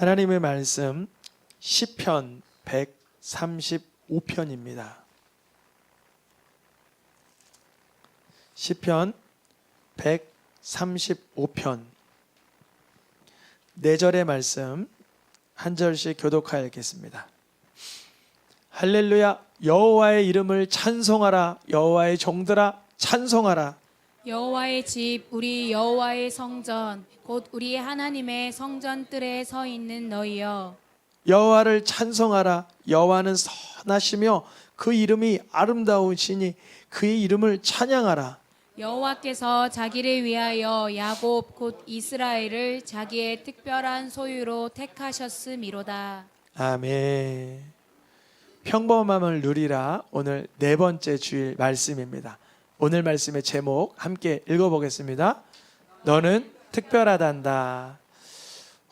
하나님의 말씀 시편 135편입니다. 시편 135편 네 절의 말씀 한 절씩 교독하여 읽겠습니다. 할렐루야 여호와의 이름을 찬송하라 여호와의 종들아 찬송하라 여호와의 집 우리 여호와의 성전 곧 우리 하나님의 성전 뜰에 서 있는 너희여. 여호와를 찬송하라. 여호와는 선하시며 그 이름이 아름다우시니 그의 이름을 찬양하라. 여호와께서 자기를 위하여 야곱 곧 이스라엘을 자기의 특별한 소유로 택하셨음이로다. 아멘. 평범함을 누리라. 오늘 네 번째 주일 말씀입니다. 오늘 말씀의 제목 함께 읽어보겠습니다. 너는 특별하단다.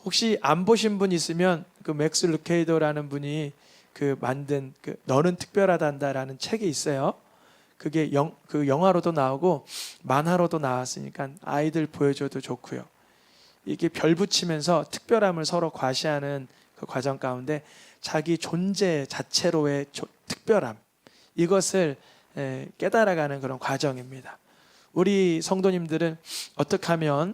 혹시 안 보신 분 있으면 그 맥스 루케이도라는 분이 그 만든 그 너는 특별하단다라는 책이 있어요. 그게 영, 그 영화로도 나오고 만화로도 나왔으니까 아이들 보여줘도 좋고요. 이게 별 붙이면서 특별함을 서로 과시하는 그 과정 가운데 자기 존재 자체로의 조- 특별함 이것을 에, 깨달아가는 그런 과정입니다. 우리 성도님들은 어떻게 하면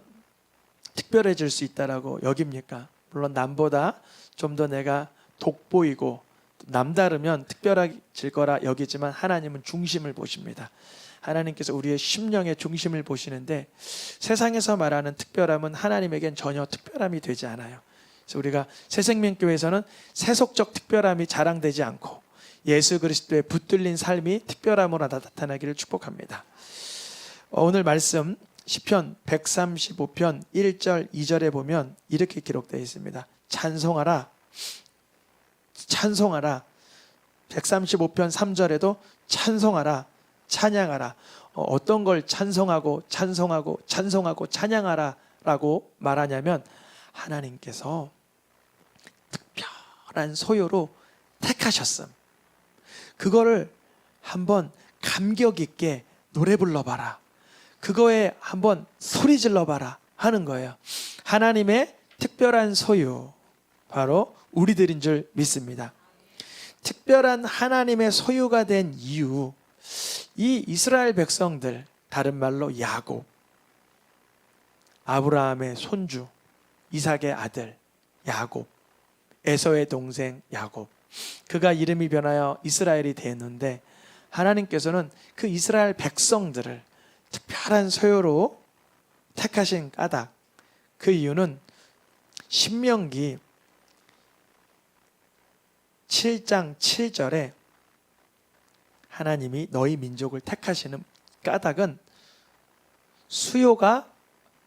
특별해질 수 있다라고 여깁니까? 물론 남보다 좀 더 내가 돋보이고 남다르면 특별해질 거라 여기지만 하나님은 중심을 보십니다. 하나님께서 우리의 심령의 중심을 보시는데 세상에서 말하는 특별함은 하나님에겐 전혀 특별함이 되지 않아요. 그래서 우리가 새생명교회에서는 세속적 특별함이 자랑되지 않고 예수 그리스도의 붙들린 삶이 특별함으로 나타나기를 축복합니다. 어, 오늘 말씀 시편 135편 1절 2절에 보면 이렇게 기록되어 있습니다. 찬송하라 찬송하라 135편 3절에도 찬송하라 찬양하라 어, 어떤 걸 찬송하고 찬송하고 찬송하고 찬양하라라고 말하냐면 하나님께서 특별한 소유로 택하셨음. 그거를 한번 감격 있게 노래 불러봐라. 그거에 한번 소리 질러봐라 하는 거예요. 하나님의 특별한 소유 바로 우리들인 줄 믿습니다. 특별한 하나님의 소유가 된 이유 이 이스라엘 백성들 다른 말로 야곱 아브라함의 손주 이삭의 아들 야곱 에서의 동생 야곱 그가 이름이 변하여 이스라엘이 되었는데 하나님께서는 그 이스라엘 백성들을 특별한 소유로 택하신 까닭 그 이유는 신명기 7장 7절에 하나님이 너희 민족을 택하시는 까닭은 수요가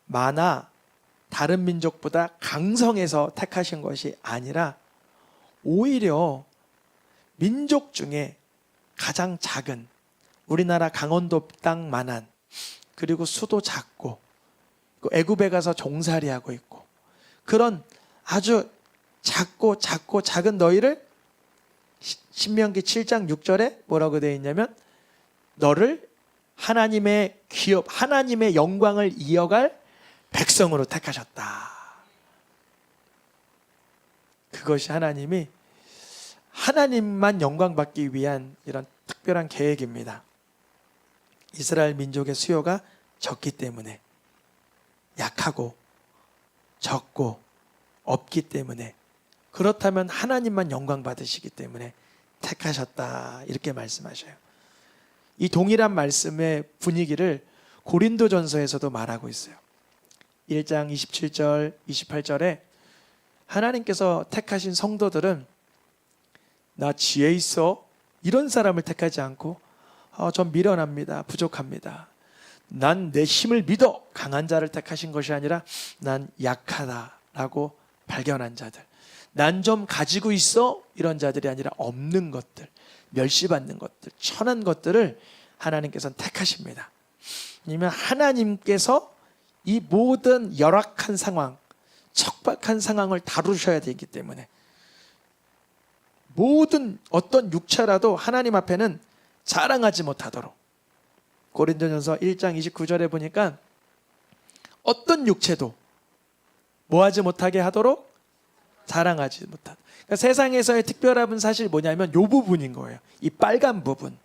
많아 다른 민족보다 강성해서 택하신 것이 아니라 오히려 민족 중에 가장 작은 우리나라 강원도 땅만한 그리고 수도 작고 그 애굽에 가서 종살이하고 있고 그런 아주 작고 작고 작은 너희를 시- 신명기 7장 6절에 뭐라고 되어 있냐면 너를 하나님의 기업 하나님의 영광을 이어갈 백성으로 택하셨다. 그것이 하나님이 하나님만 영광 받기 위한 이런 특별한 계획입니다. 이스라엘 민족의 수요가 적기 때문에 약하고 적고 없기 때문에 그렇다면 하나님만 영광 받으시기 때문에 택하셨다 이렇게 말씀하셔요. 이 동일한 말씀의 분위기를 고린도전서에서도 말하고 있어요. 1장 27절, 28절에 하나님께서 택하신 성도들은 나 지혜 있어 이런 사람을 택하지 않고 어, 전 미련합니다. 부족합니다. 난 내 힘을 믿어 강한 자를 택하신 것이 아니라 난 약하다라고 발견한 자들. 난 좀 가지고 있어 이런 자들이 아니라 없는 것들, 멸시받는 것들, 천한 것들을 하나님께서는 택하십니다. 왜냐면 하나님께서 이 모든 열악한 상황, 척박한 상황을 다루셔야 되기 때문에 모든 어떤 육체라도 하나님 앞에는 자랑하지 못하도록 고린도전서 1장 29절에 보니까 어떤 육체도 뭐하지 못하게 하도록 자랑하지 못한. 그러니까 세상에서의 특별함은 사실 뭐냐면 요 부분인 거예요. 이 빨간 부분.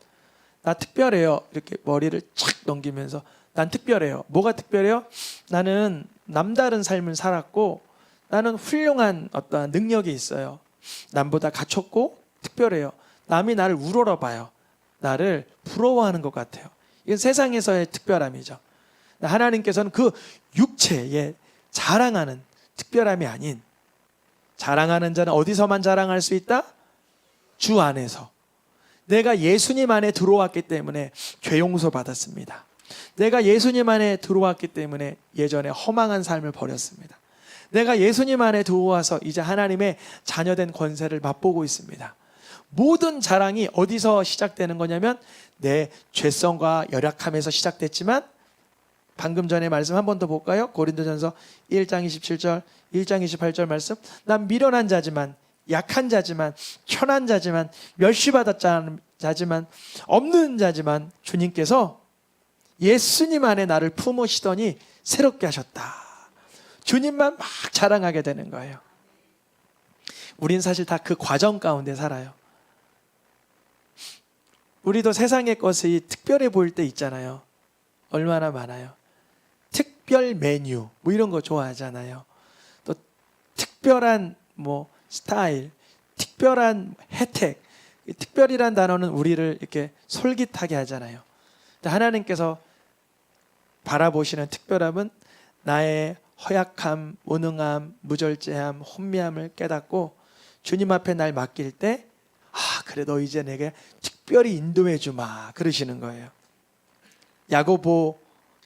나 특별해요. 이렇게 머리를 착 넘기면서 난 특별해요. 뭐가 특별해요? 나는 남다른 삶을 살았고 나는 훌륭한 어떠한 능력이 있어요. 남보다 갖췄고 특별해요. 남이 나를 우러러 봐요. 나를 부러워하는 것 같아요. 이건 세상에서의 특별함이죠. 하나님께서는 그 육체에 자랑하는 특별함이 아닌 자랑하는 자는 어디서만 자랑할 수 있다? 주 안에서. 내가 예수님 안에 들어왔기 때문에 죄 용서 받았습니다. 내가 예수님 안에 들어왔기 때문에 예전에 허망한 삶을 버렸습니다. 내가 예수님 안에 들어와서 이제 하나님의 자녀된 권세를 맛보고 있습니다. 모든 자랑이 어디서 시작되는 거냐면 내 죄성과 열악함에서 시작됐지만 방금 전에 말씀 한 번 더 볼까요? 고린도전서 1장 27절, 1장 28절 말씀. 난 미련한 자지만 약한 자지만 천한 자지만 멸시받았 자지만 없는 자지만 주님께서 예수님 안에 나를 품으시더니 새롭게 하셨다. 주님만 막 자랑하게 되는 거예요. 우린 사실 다 그 과정 가운데 살아요. 우리도 세상의 것이 특별해 보일 때 있잖아요. 얼마나 많아요. 특별 메뉴 뭐 이런 거 좋아하잖아요. 또 특별한 뭐 스타일, 특별한 혜택. 이 특별이란 단어는 우리를 이렇게 솔깃하게 하잖아요. 하나님께서 바라보시는 특별함은 나의 허약함, 무능함, 무절제함, 혼미함을 깨닫고 주님 앞에 날 맡길 때 아, 그래 너 이제 내게 특별히 인도해 주마 그러시는 거예요. 야고보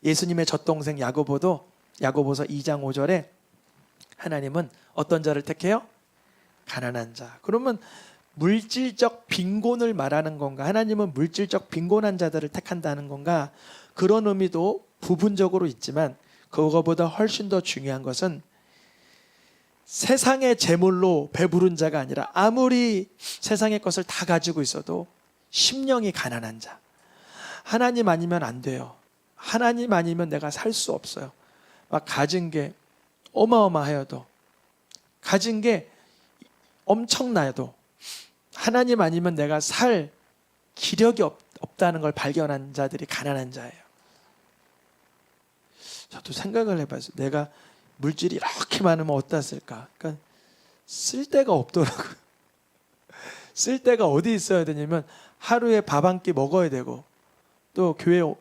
예수님의 젖동생 야고보도 야고보서 2장 5절에 하나님은 어떤 자를 택해요? 가난한 자. 그러면 물질적 빈곤을 말하는 건가? 하나님은 물질적 빈곤한 자들을 택한다는 건가? 그런 의미도 부분적으로 있지만 그거보다 훨씬 더 중요한 것은 세상의 재물로 배부른 자가 아니라 아무리 세상의 것을 다 가지고 있어도 심령이 가난한 자. 하나님 아니면 안 돼요. 하나님 아니면 내가 살 수 없어요. 막 가진 게 어마어마하여도 가진 게 엄청나도 하나님 아니면 내가 살 기력이 없, 없다는 걸 발견한 자들이 가난한 자예요. 저도 생각을 해봤어요. 내가 물질이 이렇게 많으면 어디다 쓸까? 그러니까 쓸 데가 없더라고요. 쓸 데가 어디 있어야 되냐면 하루에 밥 한 끼 먹어야 되고 또 교회 오-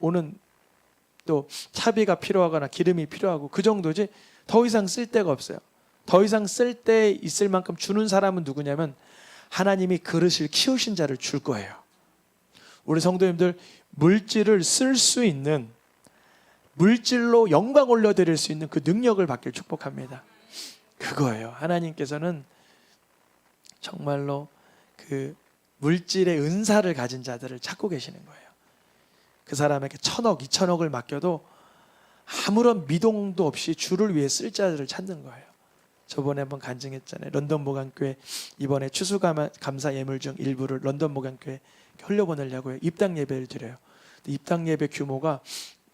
오는 또 차비가 필요하거나 기름이 필요하고 그 정도지 더 이상 쓸 데가 없어요. 더 이상 쓸 데 있을 만큼 주는 사람은 누구냐면 하나님이 그릇을 키우신 자를 줄 거예요. 우리 성도님들 물질을 쓸 수 있는 물질로 영광 올려드릴 수 있는 그 능력을 받길 축복합니다. 그거예요. 하나님께서는 정말로 그 물질의 은사를 가진 자들을 찾고 계시는 거예요. 그 사람에게 천억, 이천억을 맡겨도 아무런 미동도 없이 주를 위해 쓸 자들을 찾는 거예요. 저번에 한번 간증했잖아요. 런던 모강교회 이번에 추수감사 예물 중 일부를 런던 모강교회 흘려보내려고요. 입당 예배를 드려요. 입당 예배 규모가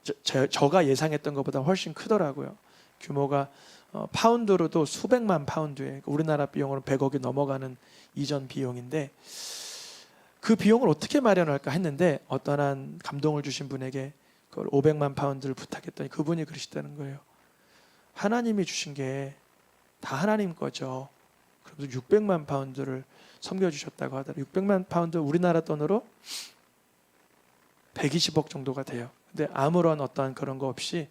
저, 저, 저가 예상했던 것보다 훨씬 크더라고요. 규모가 어, 파운드로도 수백만 파운드에 우리나라 비용으로 100억이 넘어가는 이전 비용인데 그 비용을 어떻게 마련할까 했는데 어떤 한 감동을 주신 분에게 그걸 500만 파운드를 부탁했더니 그분이 그러시다는 거예요. 하나님이 주신 게 다 하나님 거죠. 그래도 600만 파운드를 섬겨 주셨다고 하더라고요. 600만 파운드 우리나라 돈으로 120억 정도가 돼요. 근데 아무런 어떠한 그런 거 없이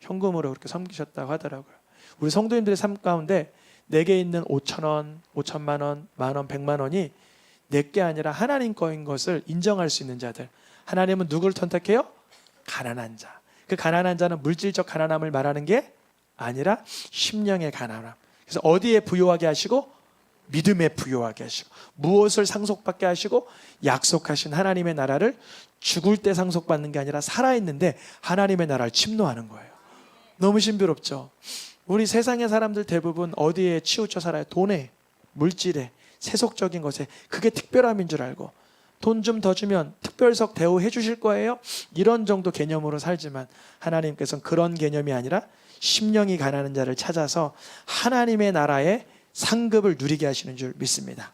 현금으로 그렇게 섬기셨다고 하더라고요. 우리 성도님들의 삶 가운데 내게 있는 5천 원, 5천만 원, 만 원, 100만 원이 내게 아니라 하나님 거인 것을 인정할 수 있는 자들. 하나님은 누구를 선택해요? 가난한 자. 그 가난한 자는 물질적 가난함을 말하는 게 아니라 심령의 가난함. 그래서 어디에 부요하게 하시고 믿음에 부요하게 하시고 무엇을 상속받게 하시고 약속하신 하나님의 나라를 죽을 때 상속받는 게 아니라 살아있는데 하나님의 나라를 침노하는 거예요. 너무 신비롭죠. 우리 세상의 사람들 대부분 어디에 치우쳐 살아요? 돈에, 물질에, 세속적인 것에 그게 특별함인 줄 알고 돈 좀 더 주면 특별석 대우해 주실 거예요. 이런 정도 개념으로 살지만 하나님께서는 그런 개념이 아니라 심령이 가난한 자를 찾아서 하나님의 나라에 상급을 누리게 하시는 줄 믿습니다.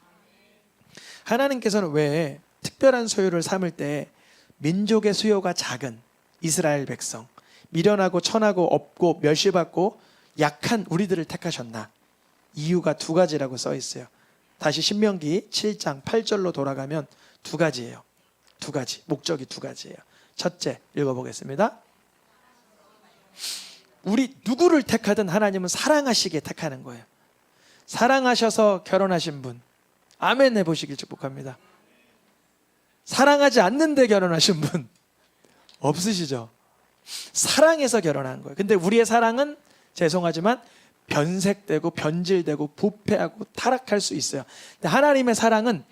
하나님께서는 왜 특별한 소유를 삼을 때 민족의 수요가 작은 이스라엘 백성, 미련하고 천하고 없고 멸시받고 약한 우리들을 택하셨나? 이유가 두 가지라고 써 있어요. 다시 신명기 7장 8절로 돌아가면 두 가지예요. 두 가지. 목적이 두 가지예요. 첫째, 읽어보겠습니다. 우리 누구를 택하든 하나님은 사랑하시게 택하는 거예요. 사랑하셔서 결혼하신 분. 아멘 해보시길 축복합니다. 사랑하지 않는데 결혼하신 분. 없으시죠? 사랑해서 결혼한 거예요. 근데 우리의 사랑은 죄송하지만 변색되고 변질되고 부패하고 타락할 수 있어요. 근데 하나님의 사랑은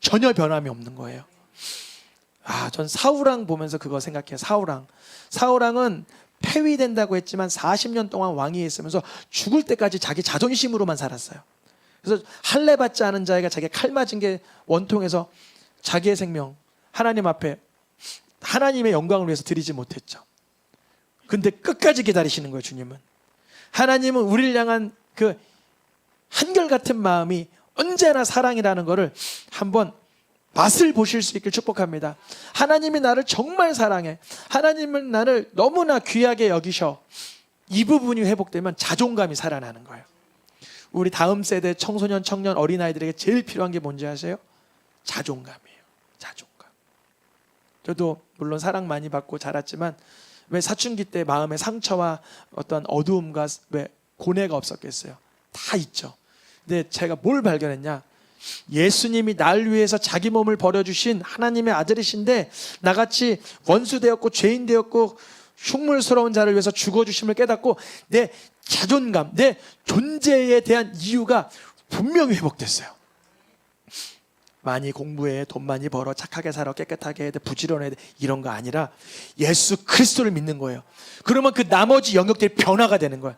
전혀 변함이 없는 거예요. 아, 전 사우랑 보면서 그거 생각해요. 사우랑. 사우랑은 폐위된다고 했지만 40년 동안 왕위에 있으면서 죽을 때까지 자기 자존심으로만 살았어요. 그래서 할례 받지 않은 자에게 자기 칼 맞은 게 원통해서 자기의 생명 하나님 앞에 하나님의 영광을 위해서 드리지 못했죠. 근데 끝까지 기다리시는 거예요, 주님은. 하나님은 우리를 향한 그 한결같은 마음이 언제나 사랑이라는 것을 한번 맛을 보실 수 있길 축복합니다. 하나님이 나를 정말 사랑해. 하나님은 나를 너무나 귀하게 여기셔. 이 부분이 회복되면 자존감이 살아나는 거예요. 우리 다음 세대 청소년, 청년, 어린아이들에게 제일 필요한 게 뭔지 아세요? 자존감이에요. 자존감. 저도 물론 사랑 많이 받고 자랐지만 왜 사춘기 때 마음의 상처와 어떤 어두움과 왜 고뇌가 없었겠어요? 다 있죠. 근데 제가 뭘 발견했냐? 예수님이 날 위해서 자기 몸을 버려주신 하나님의 아들이신데 나같이 원수 되었고 죄인 되었고 흉물스러운 자를 위해서 죽어주심을 깨닫고 내 자존감, 내 존재에 대한 이유가 분명히 회복됐어요. 많이 공부해, 돈 많이 벌어, 착하게 살아, 깨끗하게 해야 돼, 부지런해야 돼 이런 거 아니라 예수 그리스도를 믿는 거예요. 그러면 그 나머지 영역들이 변화가 되는 거예요.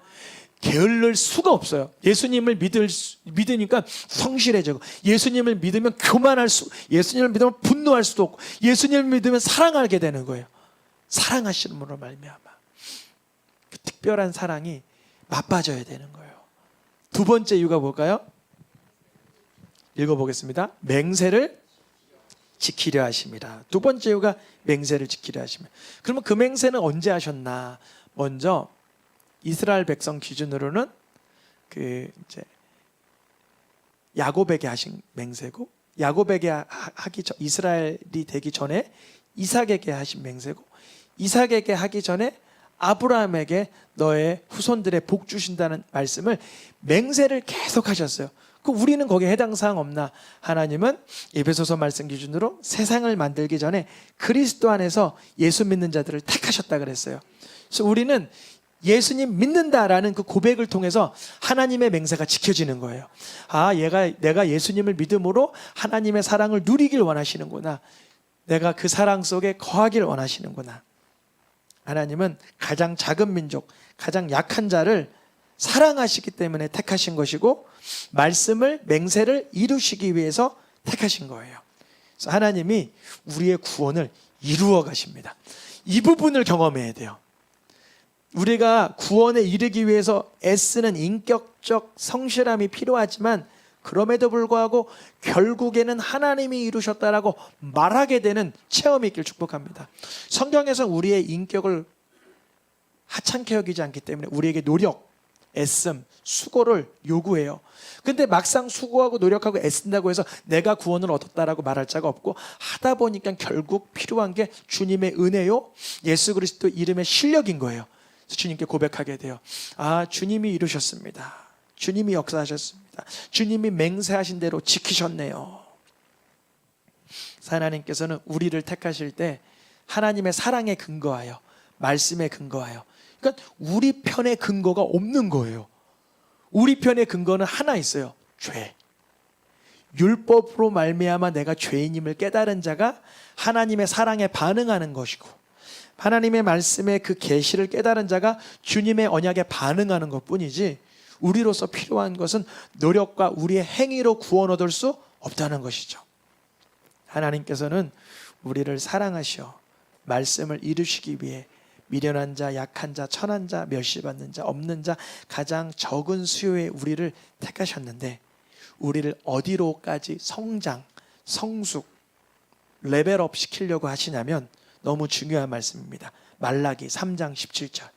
게을를 수가 없어요. 예수님을 믿을 수- 믿으니까 성실해지고 예수님을 믿으면 교만할 수, 예수님을 믿으면 분노할 수도 없고 예수님을 믿으면 사랑하게 되는 거예요. 사랑하시는 분으로 말미암아 그 특별한 사랑이 맛빠져야 되는 거예요. 두 번째 이유가 뭘까요? 읽어보겠습니다. 맹세를 지키려 하심이라. 두 번째 이유가 맹세를 지키려 하심이라. 그러면 그 맹세는 언제 하셨나? 먼저 이스라엘 백성 기준으로는 그 이제 야곱에게 하신 맹세고 야곱에게 하- 하기 전 이스라엘이 되기 전에 이삭에게 하신 맹세고 이삭에게 하기 전에 아브라함에게 너의 후손들의 복 주신다는 말씀을 맹세를 계속 하셨어요. 그 우리는 거기에 해당 사항 없나? 하나님은 에베소서 말씀 기준으로 세상을 만들기 전에 그리스도 안에서 예수 믿는 자들을 택하셨다 그랬어요. 그래서 우리는 예수님 믿는다라는 그 고백을 통해서 하나님의 맹세가 지켜지는 거예요. 아, 얘가 내가 예수님을 믿음으로 하나님의 사랑을 누리길 원하시는구나. 내가 그 사랑 속에 거하길 원하시는구나. 하나님은 가장 작은 민족, 가장 약한 자를 사랑하시기 때문에 택하신 것이고 말씀을 맹세를 이루시기 위해서 택하신 거예요. 하나님이 우리의 구원을 이루어 가십니다. 이 부분을 경험해야 돼요. 우리가 구원에 이르기 위해서 애쓰는 인격적 성실함이 필요하지만 그럼에도 불구하고 결국에는 하나님이 이루셨다라고 말하게 되는 체험이 있길 축복합니다. 성경에서 우리의 인격을 하찮게 여기지 않기 때문에 우리에게 노력, 애씀, 수고를 요구해요. 근데 막상 수고하고 노력하고 애쓴다고 해서 내가 구원을 얻었다라고 말할 자가 없고 하다 보니까 결국 필요한 게 주님의 은혜요, 예수 그리스도 이름의 실력인 거예요. 주님께 고백하게 돼요. 아, 주님이 이루셨습니다. 주님이 역사하셨습니다. 주님이 맹세하신 대로 지키셨네요. 하나님께서는 우리를 택하실 때 하나님의 사랑에 근거하여 말씀에 근거하여 그러니까 우리 편의 근거가 없는 거예요. 우리 편의 근거는 하나 있어요. 죄. 율법으로 말미암아 내가 죄인임을 깨달은 자가 하나님의 사랑에 반응하는 것이고 하나님의 말씀의 그 계시를 깨달은 자가 주님의 언약에 반응하는 것뿐이지 우리로서 필요한 것은 노력과 우리의 행위로 구원 얻을 수 없다는 것이죠. 하나님께서는 우리를 사랑하시어 말씀을 이루시기 위해 미련한 자, 약한 자, 천한 자, 멸시받는 자, 없는 자, 가장 적은 수요의 우리를 택하셨는데 우리를 어디로까지 성장, 성숙, 레벨업 시키려고 하시냐면 너무 중요한 말씀입니다. 말라기 3장 17절.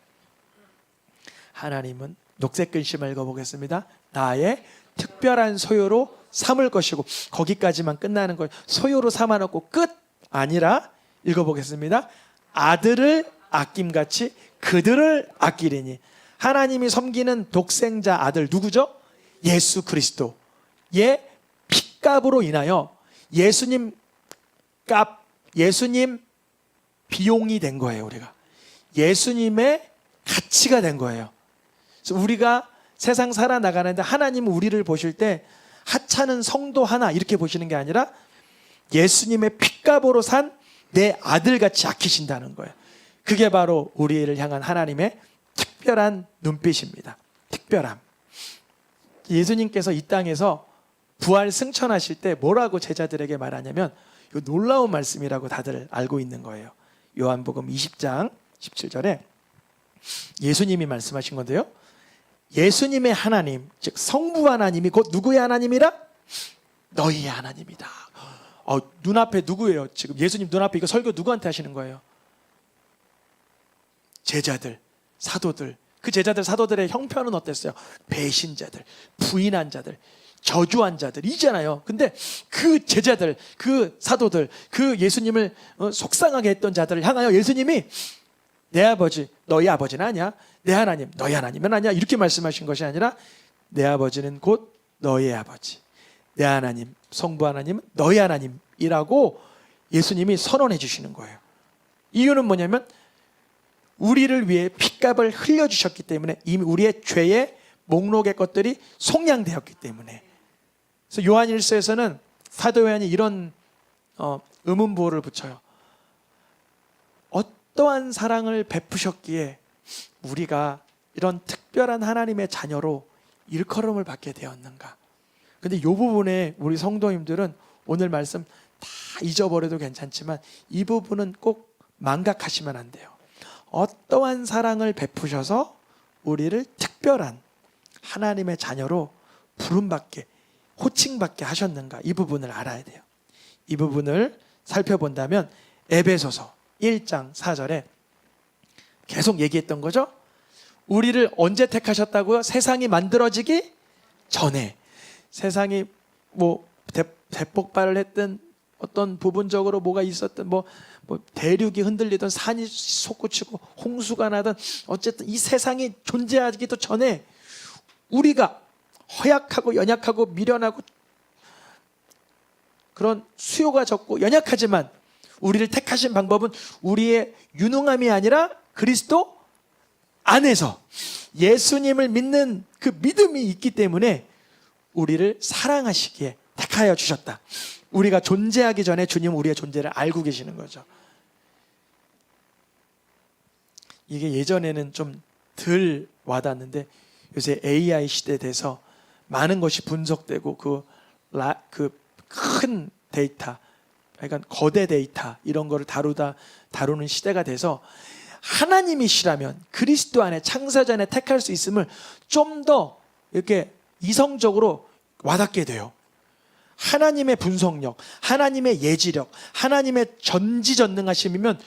하나님은 녹색 글씨만 읽어보겠습니다. 나의 특별한 소요로 삼을 것이고 거기까지만 끝나는 걸 소요로 삼아놓고 끝 아니라 읽어보겠습니다. 아들을 아낌같이 그들을 아끼리니 하나님이 섬기는 독생자 아들 누구죠? 예수 그리스도의 핏값으로 인하여 예수님 값 예수님 비용이 된 거예요 우리가 예수님의 가치가 된 거예요. 그래서 우리가 세상 살아나가는데 하나님은 우리를 보실 때 하찮은 성도 하나 이렇게 보시는 게 아니라 예수님의 핏값으로 산 내 아들같이 아끼신다는 거예요. 그게 바로 우리를 향한 하나님의 특별한 눈빛입니다. 특별함. 예수님께서 이 땅에서 부활 승천하실 때 뭐라고 제자들에게 말하냐면 이 놀라운 말씀이라고 다들 알고 있는 거예요. 요한복음 20장 17절에 예수님이 말씀하신 건데요. 예수님의 하나님, 즉 성부 하나님이 곧 누구의 하나님이라? 너희의 하나님이다. 어, 눈앞에 누구예요? 지금 예수님 눈앞에 이거 설교 누구한테 하시는 거예요? 제자들, 사도들. 그 제자들, 사도들의 형편은 어땠어요? 배신자들, 부인한 자들, 저주한 자들 이잖아요. 근데 그 제자들, 그 사도들, 그 예수님을 어, 속상하게 했던 자들을 향하여 예수님이 내 아버지, 너희 아버지는 아니야. 내 하나님, 너희 하나님은 아니야. 이렇게 말씀하신 것이 아니라 내 아버지는 곧 너희 아버지. 내 하나님, 성부 하나님은 너희 하나님이라고 예수님이 선언해 주시는 거예요. 이유는 뭐냐면 우리를 위해 핏값을 흘려 주셨기 때문에 이미 우리의 죄의 목록의 것들이 속량되었기 때문에. 그래서 요한일서에서는 사도 요한이 이런 어, 의문 부호를 붙여요. 어떠한 사랑을 베푸셨기에 우리가 이런 특별한 하나님의 자녀로 일컬음을 받게 되었는가? 근데 이 부분에 우리 성도님들은 오늘 말씀 다 잊어버려도 괜찮지만 이 부분은 꼭 망각하시면 안 돼요. 어떠한 사랑을 베푸셔서 우리를 특별한 하나님의 자녀로 부름받게 호칭받게 하셨는가 이 부분을 알아야 돼요. 이 부분을 살펴본다면 에베소서 1장 4절에 계속 얘기했던 거죠. 우리를 언제 택하셨다고요? 세상이 만들어지기 전에 세상이 뭐 대, 대폭발을 했든 어떤 부분적으로 뭐가 있었든 뭐, 뭐 대륙이 흔들리던 산이 솟구치고 홍수가 나든 어쨌든 이 세상이 존재하기도 전에 우리가 허약하고 연약하고 미련하고 그런 수요가 적고 연약하지만 우리를 택하신 방법은 우리의 유능함이 아니라 그리스도 안에서 예수님을 믿는 그 믿음이 있기 때문에 우리를 사랑하시기에 택하여 주셨다. 우리가 존재하기 전에 주님 우리의 존재를 알고 계시는 거죠. 이게 예전에는 좀 덜 와닿는데 요새 AI 시대 돼서 많은 것이 분석되고 그 큰 데이터, 그러니까 거대 데이터 이런 거를 다루다 다루는 시대가 돼서 하나님이시라면 그리스도 안에 창세자 안에 택할 수 있음을 좀 더 이렇게 이성적으로 와닿게 돼요. 하나님의 분석력, 하나님의 예지력, 하나님의 전지전능하심이면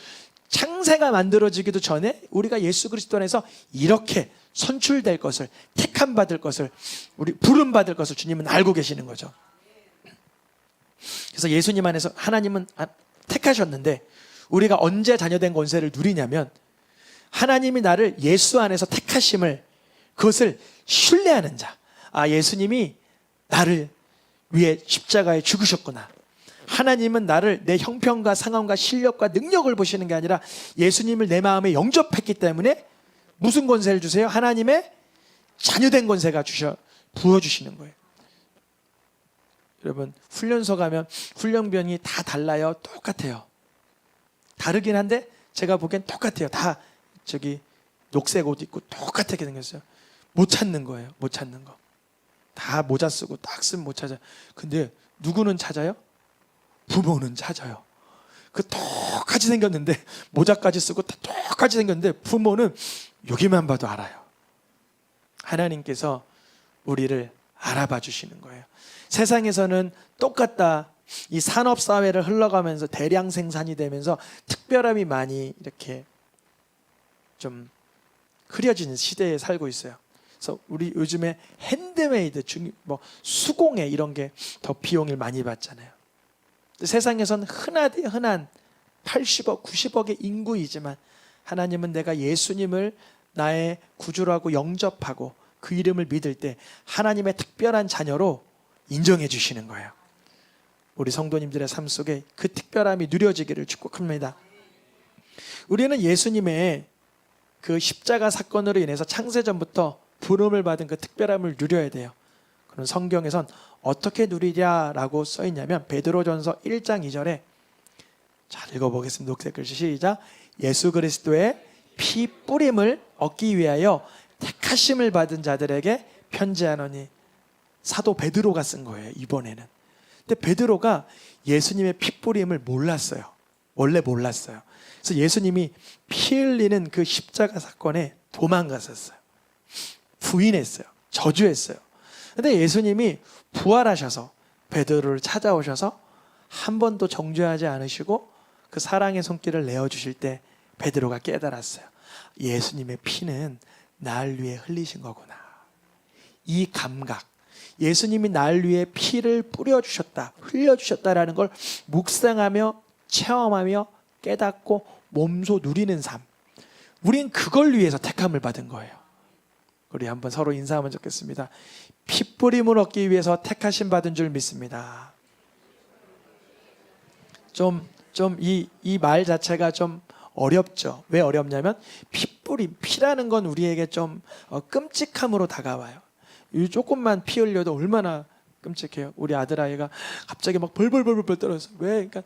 창세가 만들어지기도 전에 우리가 예수 그리스도 안에서 이렇게 선출될 것을 택함 받을 것을 우리 부름 받을 것을 주님은 알고 계시는 거죠. 그래서 예수님 안에서 하나님은 아, 택하셨는데 우리가 언제 자녀된 권세를 누리냐면 하나님이 나를 예수 안에서 택하심을 그것을 신뢰하는 자. 아 예수님이 나를 위해 십자가에 죽으셨구나. 하나님은 나를 내 형편과 상황과 실력과 능력을 보시는 게 아니라 예수님을 내 마음에 영접했기 때문에 무슨 권세를 주세요? 하나님의 자녀된 권세가 주셔 부어 주시는 거예요. 여러분 훈련소 가면 훈련병이 다 달라요. 똑같아요. 다르긴 한데 제가 보기엔 똑같아요. 다 저기 녹색 옷 입고 똑같게 생겼어요. 못 찾는 거예요. 못 찾는 거. 다 모자 쓰고 딱 쓰면 못 찾아. 근데 누구는 찾아요? 부모는 찾아요. 그 똑같이 생겼는데 모자까지 쓰고 다 똑같이 생겼는데 부모는 여기만 봐도 알아요. 하나님께서 우리를 알아봐 주시는 거예요. 세상에서는 똑같다. 이 산업 사회를 흘러가면서 대량 생산이 되면서 특별함이 많이 이렇게 좀 흐려지는 시대에 살고 있어요. 그래서 우리 요즘에 핸드메이드 중, 뭐 수공예 이런 게 더 비용을 많이 받잖아요. 세상에선 흔하디 흔한 80억, 90억의 인구이지만 하나님은 내가 예수님을 나의 구주라고 영접하고 그 이름을 믿을 때 하나님의 특별한 자녀로 인정해 주시는 거예요. 우리 성도님들의 삶 속에 그 특별함이 누려지기를 축복합니다. 우리는 예수님의 그 십자가 사건으로 인해서 창세전부터 부름을 받은 그 특별함을 누려야 돼요. 그런 성경에선 어떻게 누리랴라고 써 있냐면 베드로전서 1장 2절에 잘 읽어보겠습니다. 녹색 글씨 시작. 예수 그리스도의 피 뿌림을 얻기 위하여 택하심을 받은 자들에게 편지하노니 사도 베드로가 쓴 거예요. 이번에는. 근데 베드로가 예수님의 피 뿌림을 몰랐어요. 원래 몰랐어요. 그래서 예수님이 피 흘리는 그 십자가 사건에 도망갔었어요. 부인했어요. 저주했어요. 근데 예수님이 부활하셔서 베드로를 찾아오셔서 한 번도 정죄하지 않으시고 그 사랑의 손길을 내어 주실 때 베드로가 깨달았어요. 예수님의 피는 날 위해 흘리신 거구나. 이 감각. 예수님이 날 위해 피를 뿌려 주셨다. 흘려 주셨다라는 걸 묵상하며 체험하며 깨닫고 몸소 누리는 삶. 우린 그걸 위해서 택함을 받은 거예요. 우리 한번 서로 인사하면 좋겠습니다. 피 뿌림을 얻기 위해서 택하심 받은 줄 믿습니다. 좀 좀 이 이 말 자체가 좀 어렵죠. 왜 어렵냐면 피 뿌림 피라는 건 우리에게 좀 어, 끔찍함으로 다가와요. 이 조금만 피 흘려도 얼마나 끔찍해요. 우리 아들 아이가 갑자기 막 벌벌벌벌 떨어서 왜? 그러니까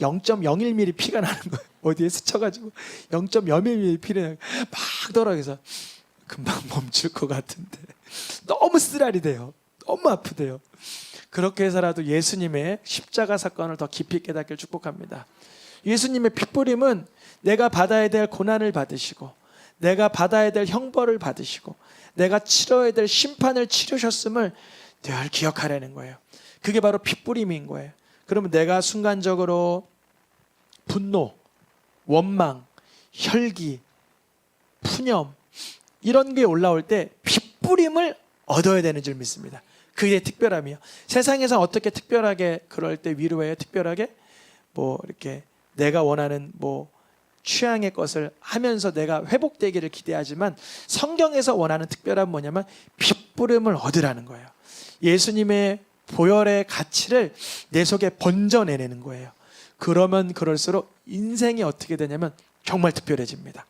0.01mm 피가 나는 거예요. 어디에 스쳐가지고 0.01mm 피를 막 떨어져서 금방 멈출 것 같은데 너무 쓰라리 돼요. 너무 아프대요. 그렇게 해서라도 예수님의 십자가 사건을 더 깊이 깨닫길 축복합니다. 예수님의 핏부림은 내가 받아야 될 고난을 받으시고 내가 받아야 될 형벌을 받으시고 내가 치러야 될 심판을 치르셨음을 늘 기억하라는 거예요. 그게 바로 핏부림인 거예요. 그러면 내가 순간적으로 분노, 원망, 혈기, 푸념 이런 게 올라올 때 핏부림을 얻어야 되는 줄 믿습니다. 그게 특별함이요. 세상에서 어떻게 특별하게 그럴 때 위로해요? 특별하게 뭐 이렇게 내가 원하는 뭐 취향의 것을 하면서 내가 회복되기를 기대하지만 성경에서 원하는 특별한 뭐냐면 핏부림을 얻으라는 거예요. 예수님의 보혈의 가치를 내 속에 번져내는 거예요. 그러면 그럴수록 인생이 어떻게 되냐면 정말 특별해집니다.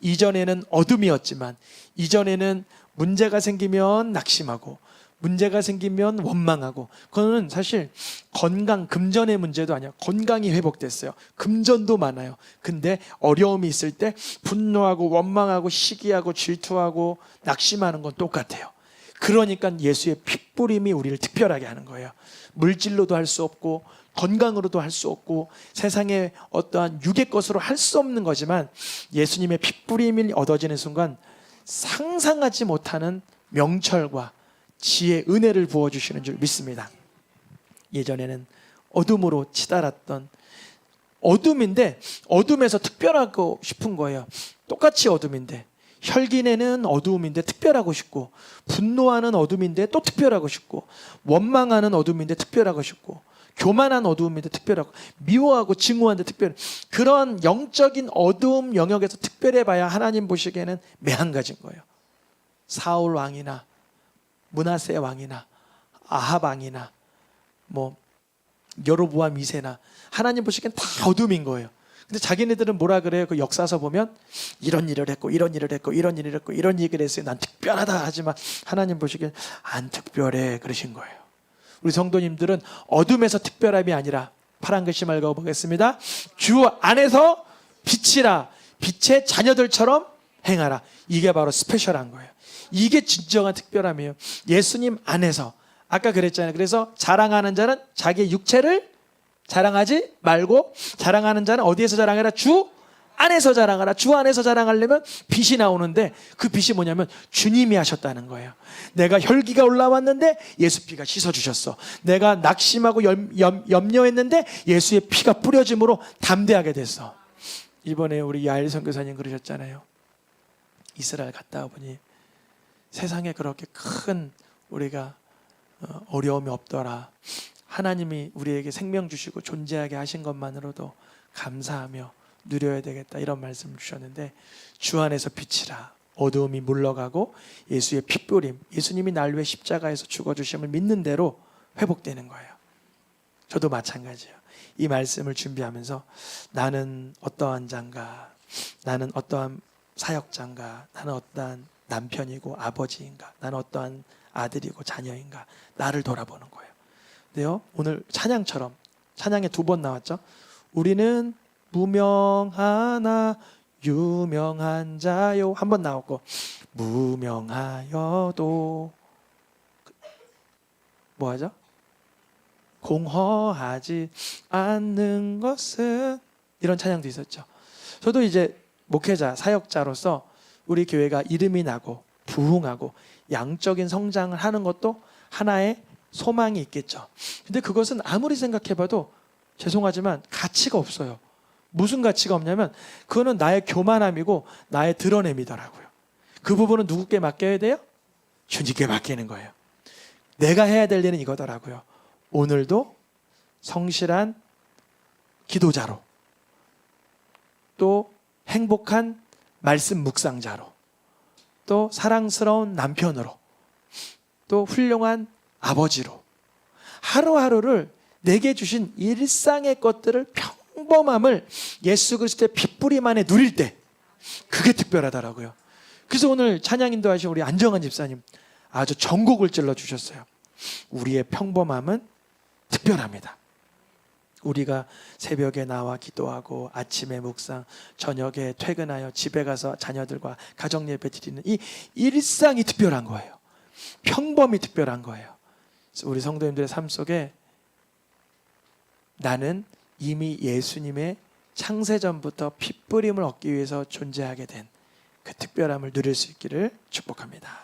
이전에는 어둠이었지만 이전에는 문제가 생기면 낙심하고 문제가 생기면 원망하고 그거는 사실 건강 금전의 문제도 아니야. 건강이 회복됐어요. 금전도 많아요. 근데 어려움이 있을 때 분노하고 원망하고 시기하고 질투하고 낙심하는 건 똑같아요. 그러니까 예수의 핏부림이 우리를 특별하게 하는 거예요. 물질로도 할 수 없고 건강으로도 할 수 없고 세상의 어떠한 육의 것으로 할 수 없는 거지만 예수님의 핏부림이 얻어지는 순간 상상하지 못하는 명철과 지혜, 은혜를 부어주시는 줄 믿습니다. 예전에는 어둠으로 치달았던 어둠인데 어둠에서 특별하고 싶은 거예요. 똑같이 어둠인데 혈기내는 어두움인데 특별하고 싶고 분노하는 어둠인데 또 특별하고 싶고 원망하는 어둠인데 특별하고 싶고 교만한 어두움인데 특별하고 미워하고 증오하는데 특별 그런 영적인 어두움 영역에서 특별해 봐야 하나님 보시기에는 매한가지인 거예요. 사울 왕이나 문하세 왕이나 아합 왕이나 뭐 여로보암 2세나 하나님 보시기엔 다 어둠인 거예요. 근데 자기네들은 뭐라 그래요? 그 역사서 보면 이런 일을 했고 이런 일을 했고 이런 일을 했고 이런 얘기를 했어요. 난 특별하다 하지만 하나님 보시기엔 안 특별해 그러신 거예요. 우리 성도님들은 어둠에서 특별함이 아니라 파란 글씨 말고 보겠습니다. 주 안에서 빛이라 빛의 자녀들처럼 행하라. 이게 바로 스페셜한 거예요. 이게 진정한 특별함이에요. 예수님 안에서 아까 그랬잖아요. 그래서 자랑하는 자는 자기의 육체를 자랑하지 말고 자랑하는 자는 어디에서 자랑해라? 주 안에서 자랑하라. 주 안에서 자랑하려면 빛이 나오는데 그 빛이 뭐냐면 주님이 하셨다는 거예요. 내가 혈기가 올라왔는데 예수 피가 씻어 주셨어. 내가 낙심하고 염, 염, 염려했는데 예수의 피가 뿌려짐으로 담대하게 됐어. 이번에 우리 야일 선교사님 그러셨잖아요. 이스라엘 갔다 오보니 세상에 그렇게 큰 우리가 어, 어려움이 없더라. 하나님이 우리에게 생명 주시고 존재하게 하신 것만으로도 감사하며 누려야 되겠다 이런 말씀을 주셨는데 주 안에서 빛이라 어두움이 물러가고 예수의 핏뿌림 예수님이 날 위해 십자가에서 죽어주심을 믿는 대로 회복되는 거예요. 저도 마찬가지예요. 이 말씀을 준비하면서 나는 어떠한 자인가 나는 어떠한 사역자인가 나는 어떠한 남편이고 아버지인가 나는 어떠한 아들이고 자녀인가 나를 돌아보는 거예요. 근데요 오늘 찬양처럼 찬양에 두 번 나왔죠. 우리는 무명하나 유명한 자요 한 번 나왔고 무명하여도 뭐 하죠? 공허하지 않는 것은 이런 찬양도 있었죠. 저도 이제 목회자 사역자로서 우리 교회가 이름이 나고 부흥하고 양적인 성장을 하는 것도 하나의 소망이 있겠죠. 근데 그것은 아무리 생각해봐도 죄송하지만 가치가 없어요. 무슨 가치가 없냐면 그거는 나의 교만함이고 나의 드러냄이더라고요. 그 부분은 누구께 맡겨야 돼요? 주님께 맡기는 거예요. 내가 해야 될 일은 이거더라고요. 오늘도 성실한 기도자로 또 행복한 말씀 묵상자로 또 사랑스러운 남편으로 또 훌륭한 아버지로 하루하루를 내게 주신 일상의 것들을 평 범함을 예수 그리스도의 핏뿌림 안에 누릴 때 그게 특별하더라고요. 그래서 오늘 찬양 인도 하신 우리 안정환 집사님 아주 전곡을 찔러 주셨어요. 우리의 평범함은 특별합니다. 우리가 새벽에 나와 기도하고 아침에 묵상, 저녁에 퇴근하여 집에 가서 자녀들과 가정 예배 드리는 이 일상이 특별한 거예요. 평범이 특별한 거예요. 우리 성도님들의 삶 속에 나는 이미 예수님의 창세전부터 핏뿌림을 얻기 위해서 존재하게 된 그 특별함을 누릴 수 있기를 축복합니다.